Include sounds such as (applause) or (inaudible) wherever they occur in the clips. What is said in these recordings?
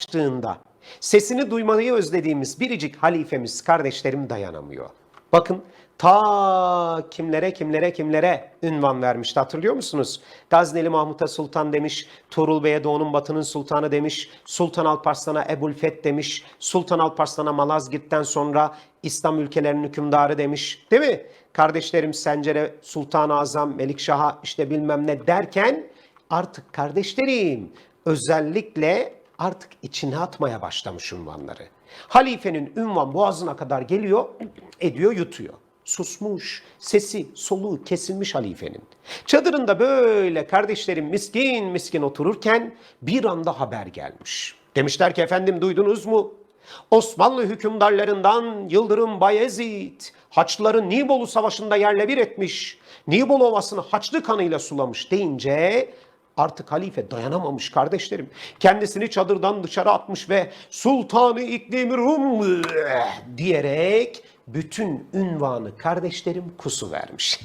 açtığında sesini duymayı özlediğimiz biricik halifemiz kardeşlerim dayanamıyor. Bakın ta kimlere kimlere kimlere ünvan vermişti hatırlıyor musunuz? Gazneli Mahmut'a Sultan demiş, Tuğrul Bey'e Doğu'nun Batı'nın Sultanı demiş, Sultan Alparslan'a Ebu'l-Feth demiş, Sultan Alparslan'a Malazgirt'ten sonra İslam ülkelerinin hükümdarı demiş değil mi? Kardeşlerim Sencer'e Sultan-ı Azam, Melikşah'a işte bilmem ne derken artık kardeşlerim özellikle artık içine atmaya başlamış ünvanları. Halifenin ünvan boğazına kadar geliyor, ediyor, yutuyor. Susmuş, sesi, soluğu kesilmiş halifenin. Çadırında böyle kardeşlerim miskin miskin otururken bir anda haber gelmiş. Demişler ki efendim duydunuz mu? Osmanlı hükümdarlarından Yıldırım Bayezid Haçlıları Nibolu Savaşı'nda yerle bir etmiş. Nibolu Ovası'nı Haçlı kanıyla sulamış deyince Artık halife dayanamamış kardeşlerim. Kendisini çadırdan dışarı atmış ve Sultanı İklim Rum diyerek bütün ünvanı kardeşlerim kusu vermiş.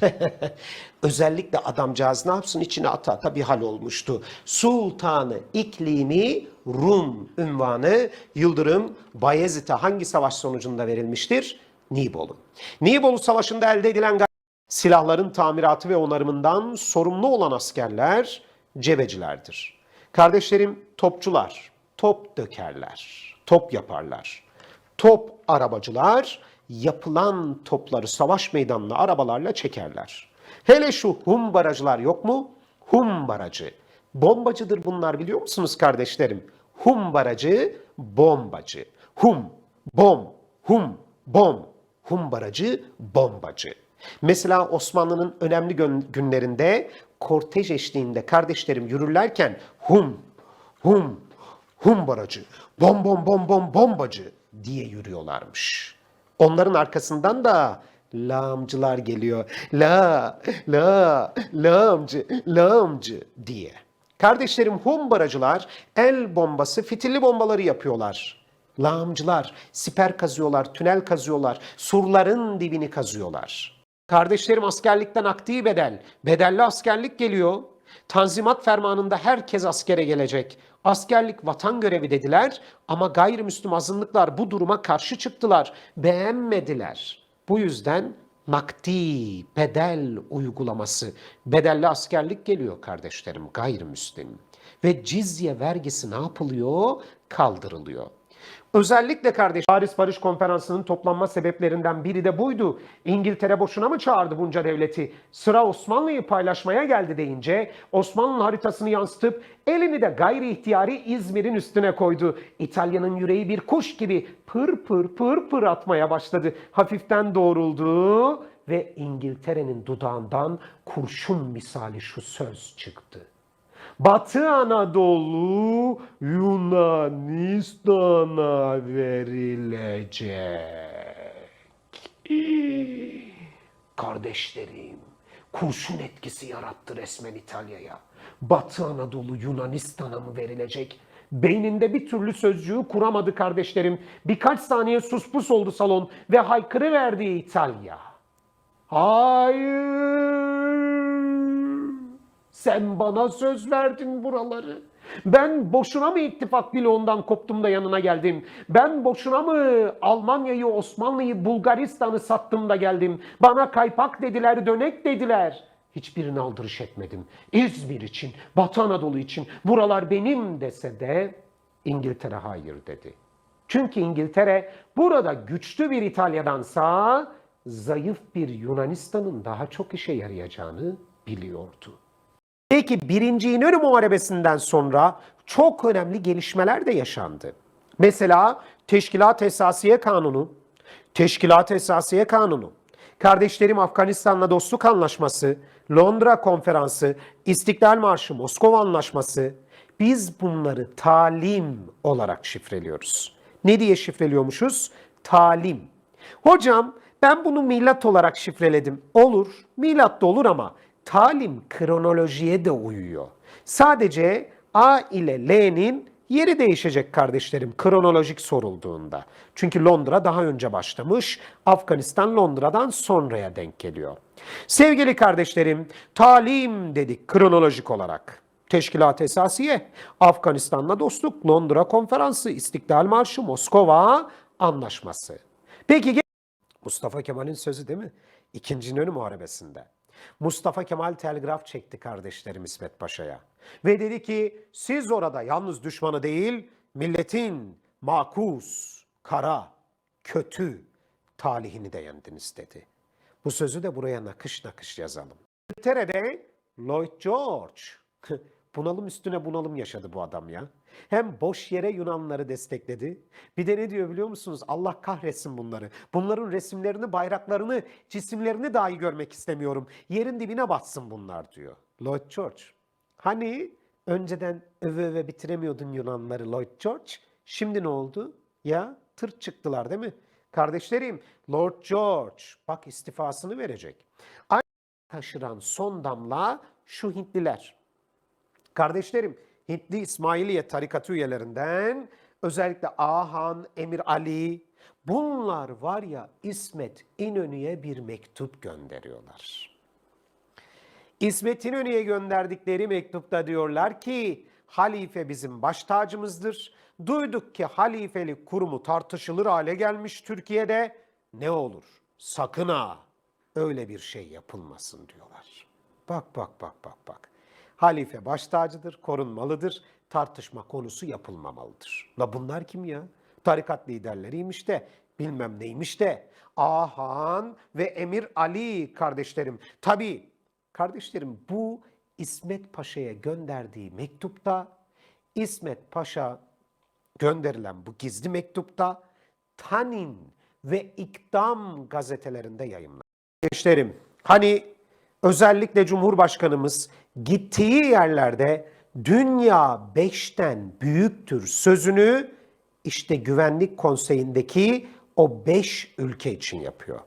(laughs) Özellikle adamcağız ne yapsın içine ata ata bir hal olmuştu. Sultanı İklimi Rum ünvanı Yıldırım Bayezid'e hangi savaş sonucunda verilmiştir? Nibolu. Nibolu Savaşı'nda elde edilen silahların tamiratı ve onarımından sorumlu olan askerler cebecilerdir. Kardeşlerim topçular, top dökerler, top yaparlar. Top arabacılar yapılan topları savaş meydanına arabalarla çekerler. Hele şu hum barajlar yok mu? Hum barajı. Bombacıdır bunlar biliyor musunuz kardeşlerim? Hum barajı, bombacı. Hum, bom, hum, bom. Hum barajı, bombacı. Mesela Osmanlı'nın önemli gün- günlerinde kortej eşliğinde kardeşlerim yürürlerken hum, hum, hum baracı, bom bom bom bom bombacı diye yürüyorlarmış. Onların arkasından da lağımcılar geliyor. La, la, lağımcı, lağımcı diye. Kardeşlerim hum baracılar el bombası, fitilli bombaları yapıyorlar. Lağımcılar siper kazıyorlar, tünel kazıyorlar, surların dibini kazıyorlar. Kardeşlerim askerlikten akdi bedel, bedelli askerlik geliyor. Tanzimat fermanında herkes askere gelecek. Askerlik vatan görevi dediler ama gayrimüslim azınlıklar bu duruma karşı çıktılar, beğenmediler. Bu yüzden nakdi, bedel uygulaması, bedelli askerlik geliyor kardeşlerim gayrimüslim. Ve cizye vergisi ne yapılıyor? Kaldırılıyor. Özellikle kardeş Paris Barış Konferansı'nın toplanma sebeplerinden biri de buydu. İngiltere boşuna mı çağırdı bunca devleti? Sıra Osmanlı'yı paylaşmaya geldi deyince Osmanlı haritasını yansıtıp elini de gayri ihtiyari İzmir'in üstüne koydu. İtalya'nın yüreği bir kuş gibi pır pır pır pır atmaya başladı. Hafiften doğruldu ve İngiltere'nin dudağından kurşun misali şu söz çıktı. Batı Anadolu Yunanistan'a verilecek. Kardeşlerim, kurşun etkisi yarattı resmen İtalya'ya. Batı Anadolu Yunanistan'a mı verilecek? Beyninde bir türlü sözcüğü kuramadı kardeşlerim. Birkaç saniye suspus oldu salon ve haykırıverdi İtalya. Hayır. Sen bana söz verdin buraları. Ben boşuna mı ittifak bloğundan koptum da yanına geldim? Ben boşuna mı Almanya'yı, Osmanlı'yı, Bulgaristan'ı sattım da geldim? Bana kaypak dediler, dönek dediler. Hiçbirini aldırış etmedim. İzmir için, Batı Anadolu için buralar benim dese de İngiltere hayır dedi. Çünkü İngiltere burada güçlü bir İtalya'dansa zayıf bir Yunanistan'ın daha çok işe yarayacağını biliyordu. Peki birinci İnönü Muharebesi'nden sonra çok önemli gelişmeler de yaşandı. Mesela Teşkilat Esasiye Kanunu, Teşkilat Esasiye Kanunu, Kardeşlerim Afganistan'la Dostluk Anlaşması, Londra Konferansı, İstiklal Marşı, Moskova Anlaşması, biz bunları talim olarak şifreliyoruz. Ne diye şifreliyormuşuz? Talim. Hocam ben bunu milat olarak şifreledim. Olur, milat da olur ama talim kronolojiye de uyuyor. Sadece A ile L'nin yeri değişecek kardeşlerim kronolojik sorulduğunda. Çünkü Londra daha önce başlamış, Afganistan Londra'dan sonraya denk geliyor. Sevgili kardeşlerim, talim dedik kronolojik olarak. Teşkilat Esasiye, Afganistan'la dostluk, Londra Konferansı, İstiklal Marşı, Moskova Anlaşması. Peki Mustafa Kemal'in sözü değil mi? İkinci İnönü Muharebesi'nde. Mustafa Kemal telgraf çekti kardeşlerim İsmet Paşa'ya. Ve dedi ki siz orada yalnız düşmanı değil milletin makus, kara, kötü talihini de yendiniz dedi. Bu sözü de buraya nakış nakış yazalım. İngiltere'de Lloyd George. (laughs) Bunalım üstüne bunalım yaşadı bu adam ya. Hem boş yere Yunanları destekledi. Bir de ne diyor biliyor musunuz? Allah kahretsin bunları. Bunların resimlerini, bayraklarını, cisimlerini dahi görmek istemiyorum. Yerin dibine batsın bunlar diyor. Lloyd George. Hani önceden öve öve bitiremiyordun Yunanları Lloyd George? Şimdi ne oldu? Ya tır çıktılar değil mi? Kardeşlerim Lord George bak istifasını verecek. Aynı taşıran son damla şu Hintliler. Kardeşlerim, Hintli İsmailiye tarikatı üyelerinden özellikle Ahan, Emir Ali bunlar var ya İsmet İnönü'ye bir mektup gönderiyorlar. İsmet İnönü'ye gönderdikleri mektupta diyorlar ki halife bizim baş tacımızdır. Duyduk ki halifelik kurumu tartışılır hale gelmiş Türkiye'de. Ne olur sakın ha öyle bir şey yapılmasın diyorlar. Bak bak bak bak bak. Halife baş tacıdır, korunmalıdır. Tartışma konusu yapılmamalıdır. La bunlar kim ya? Tarikat liderleriymiş de, bilmem neymiş de. Ahan ve Emir Ali kardeşlerim. Tabii kardeşlerim bu İsmet Paşa'ya gönderdiği mektupta İsmet Paşa gönderilen bu gizli mektupta Tanin ve İkdam gazetelerinde yayınlandı. Gençlerim, hani özellikle Cumhurbaşkanımız gittiği yerlerde dünya beşten büyüktür sözünü işte Güvenlik Konseyi'ndeki o beş ülke için yapıyor.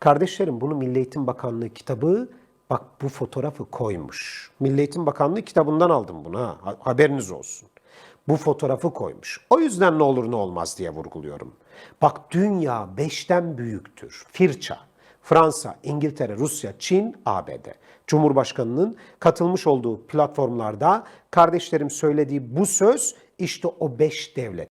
Kardeşlerim bunu Milli Eğitim Bakanlığı kitabı bak bu fotoğrafı koymuş. Milli Eğitim Bakanlığı kitabından aldım bunu ha ha- haberiniz olsun. Bu fotoğrafı koymuş. O yüzden ne olur ne olmaz diye vurguluyorum. Bak dünya beşten büyüktür. Firça, Fransa, İngiltere, Rusya, Çin, ABD. Cumhurbaşkanının katılmış olduğu platformlarda kardeşlerim söylediği bu söz işte o beş devlet.